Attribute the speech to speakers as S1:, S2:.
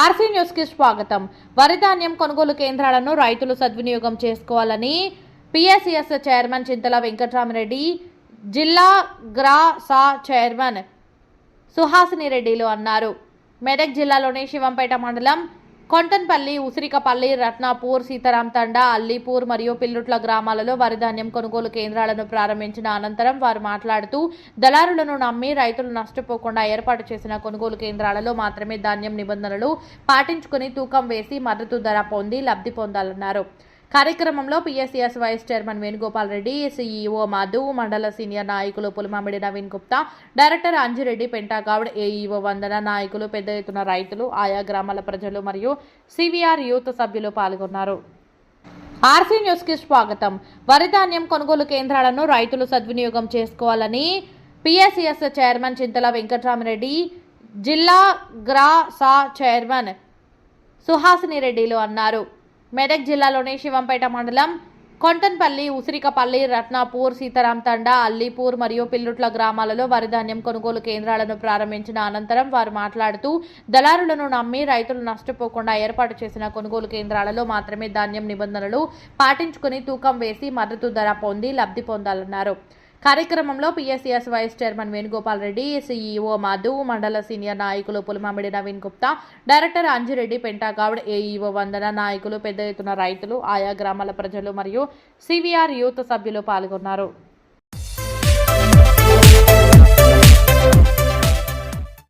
S1: RC న్యూస్కి స్వాగతం. వరి ధాన్యం కొనుగోలు కేంద్రాలను రైతులు సద్వినియోగం చేసుకోవాలని పిఎస్సిఎస్ చైర్మన్ చింతల వెంకటరామరెడ్డి జిల్లా గ్రా సా చైర్మన్ సుహాసిని రెడ్డిలు అన్నారు. మెదక్ జిల్లాలోని శివంపేట మండలం కొంటన్పల్లి ఉసిరికపల్లి రత్నాపూర్ సీతారాం తండా అల్లీపూర్ మరియు పిల్లుట్ల గ్రామాలలో వరి ధాన్యం కొనుగోలు కేంద్రాలను ప్రారంభించిన అనంతరం వారు మాట్లాడుతూ దళారులను నమ్మి రైతులు నష్టపోకుండా ఏర్పాటు చేసిన కొనుగోలు కేంద్రాలలో మాత్రమే ధాన్యం నిబంధనలు పాటించుకుని తూకం వేసి మద్దతు ధర పొంది లబ్ధి పొందాలన్నారు. కార్యక్రమంలో PSCS vice chairman Venugopal Reddy CEO Madhu మండల సీనియర్ నాయకులు పులిమామిడి నవీన్ గుప్తా డైరెక్టర్ అంజిరెడ్డి పెంటాగౌడ్ ఏఈఓ వందన నాయకులు పెద్ద ఎత్తున రైతులు ఆయా గ్రామాల ప్రజలు మరియు సివిఆర్ యూత్ సభ్యులు పాల్గొన్నారు. ఆర్సీ న్యూస్కి స్వాగతం. వరి ధాన్యం కొనుగోలు కేంద్రాలను రైతులు సద్వినియోగం చేసుకోవాలని పిఎస్సిఎస్ చైర్మన్ చింతల వెంకటరామరెడ్డి జిల్లా గ్రా సా చైర్మన్ సుహాసిని రెడ్డిలు అన్నారు. మెదక్ జిల్లాలోని శివంపేట మండలం కొంటన్పల్లి ఉసిరికపల్లి రత్నాపూర్ సీతారాం తండా అల్లీపూర్ మరియు పిల్లుట్ల గ్రామాలలో వరి ధాన్యం కొనుగోలు కేంద్రాలను ప్రారంభించిన అనంతరం వారు మాట్లాడుతూ దళారులను నమ్మి రైతులు నష్టపోకుండా ఏర్పాటు చేసిన కొనుగోలు కేంద్రాలలో మాత్రమే ధాన్యం నిబంధనలు పాటించుకుని తూకం వేసి మద్దతు ధర పొంది లబ్ధి పొందాలన్నారు. కార్యక్రమంలో PSCS vice chairman Venugopal Reddy CEO Madhu మండల సీనియర్ నాయకులు పులిమామిడి నవీన్ గుప్తా డైరెక్టర్ అంజిరెడ్డి పెంటాగౌడ్ ఏఈఓ వందన నాయకులు పెద్ద ఎత్తున రైతులు ఆయా గ్రామాల ప్రజలు మరియు సివిఆర్ యూత్ సభ్యులు పాల్గొన్నారు.